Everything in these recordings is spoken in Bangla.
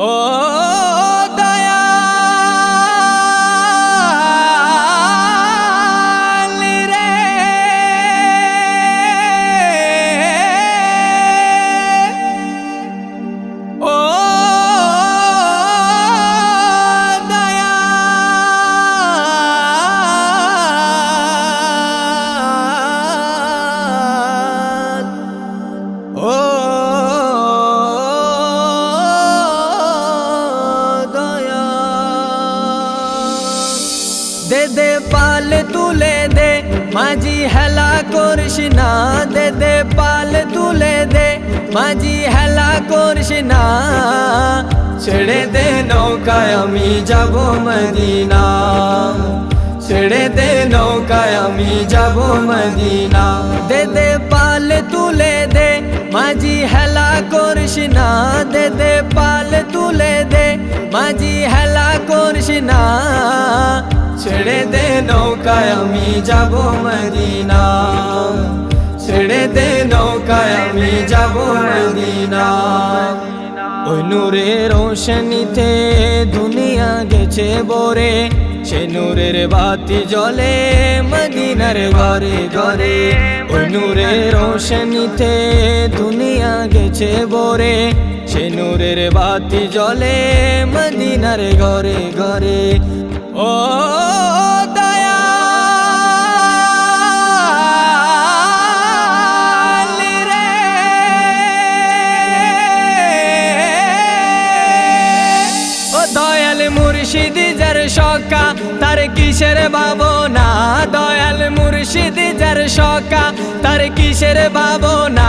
ও মাঝি হেলা করিস না দে দে পাল তুলে দে মাঝি হেলা করিস না ছেড়ে দে নৌকায় আমি যাব মদিনা ছেড়ে দে নৌকায় আমি যাব মদিনা দে দে পাল তুলে দে মাঝি হেলা করিস না দে দে পাল তুলে দে মাঝি হেলা করিস না ছেড়ে দে নৌকায় আমি যাব মদিনা। ছেড়ে দে নৌকায় আমি যাব মদিনা। ওই নূরের রোশনীতে দুনিয়া গেছে বরে সে নূরের বাতি জ্বলে, মদিনার ঘরে ঘরে। ওই নূরের রোশনীতে দুনিয়া গেছে বরে সে নূরের বাতি জ্বলে, মদিনার ঘরে ঘরে। ও মুর্শিদ যার সকা তার কিসের ভাবনা? দয়াল মুর্শিদ যার সকা তার কিসের ভাবনা?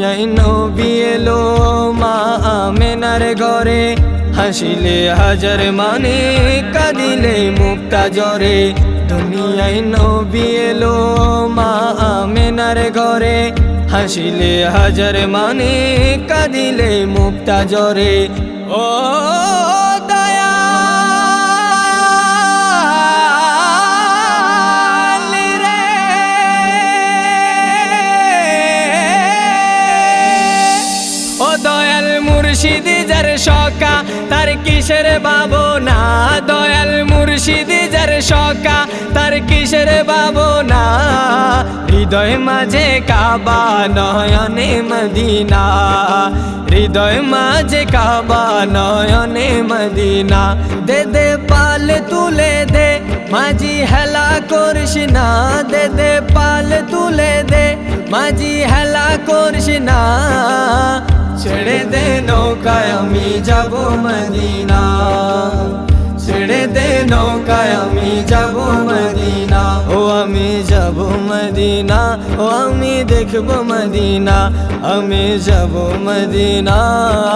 দুনিয়ায় নবী এলো মা আমেনার ঘরে। হাসিলে হাজার মানে কাঁদিলে মুক্তা জরে দুনিয়ায় নবী এলো মা আমেনার ঘরে। হাসিলে হাজার মানে কাঁদিলে মুক্তা জরে ও মুর্শিদ যার সকা, তার কিসের ভাবনা? দয়াল মুর্শিদ যার সকা, তার কিসের ভাবনা? হৃদয় মাঝে কাবা, নয়নে মদিনা। হৃদয় মাঝে কাবা, নয়নে মদিনা। দে দে, পাল তুলে দে, মাঝি হেলা করিস না। দে দে, পাল তুলে দে, মাঝি হেলা করিস না। নৌকায় আমি যাব মদিনা। ছেড়ে দে নৌকায় আমি যাব মদিনা। ও আমি যাব মদিনা, ও আমি দেখব মদিনা। আমি যাব মদিনা,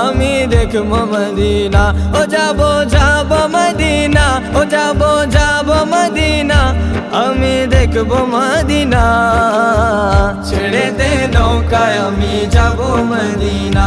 আমি দেখব মদিনা। ও যাব যাব মদিনা, ও যাব যাব মদিনা। আমি দেখব মদিনা। ছেড়ে দে নৌকায় আমি যাব মদিনা।